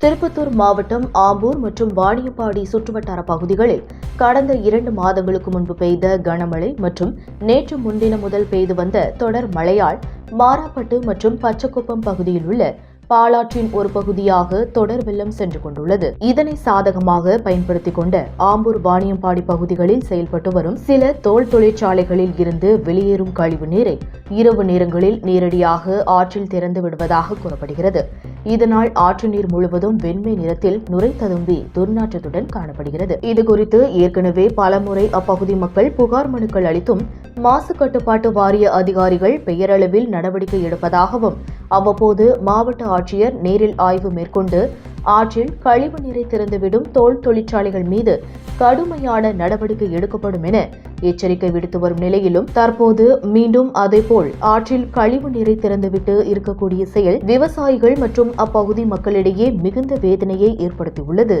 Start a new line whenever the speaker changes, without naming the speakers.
திருப்பத்தூர் மாவட்டம் ஆம்பூர் மற்றும் வாணியம்பாடி சுற்றுவட்டார பகுதிகளில் கடந்த இரண்டு மாதங்களுக்கு முன்பு பெய்த கனமழை மற்றும் நேற்று முன்தினம் முதல் பெய்து வந்த தொடர் மழையால் மாராப்பட்டு மற்றும் பச்சக்குப்பம் பகுதியில் உள்ள பாலாற்றின் ஒரு பகுதியாக தொடர் வெள்ளம் சென்று கொண்டுள்ளது. இதனை சாதகமாக பயன்படுத்திக் கொண்ட ஆம்பூர் வாணியம்பாடி பகுதிகளில் செயல்பட்டு வரும் சில தோல் தொழிற்சாலைகளில் இருந்து வெளியேறும் கழிவு நீரை இரவு நேரங்களில் நேரடியாக ஆற்றில் திறந்து விடுவதாக கூறப்படுகிறது. இதனால் ஆற்று நீர் முழுவதும் வெண்மை நிறத்தில் நுரை ததும்பி துர்நாற்றத்துடன் காணப்படுகிறது. இதுகுறித்து ஏற்கனவே பலமுறை அப்பகுதி மக்கள் புகார் மனுக்கள் அளித்தும் மாசு கட்டுப்பாட்டு வாரிய அதிகாரிகள் பெயரளவில் நடவடிக்கை எடுப்பதாகவும் அவ்வப்போது மாவட்ட ஆட்சியர் நேரில் ஆய்வு மேற்கொண்டு ஆற்றில் கழிவு நீரை திறந்துவிடும் தோல் தொழிற்சாலைகள் மீது கடுமையான நடவடிக்கை எடுக்கப்படும் என எச்சரிக்கை விடுத்து வரும் நிலையிலும் தற்போது மீண்டும் அதேபோல் ஆற்றில் கழிவு நீரை திறந்துவிட்டு இருக்கக்கூடிய செயல் விவசாயிகள் மற்றும் அப்பகுதி மக்களிடையே மிகுந்த வேதனையை ஏற்படுத்தியுள்ளது.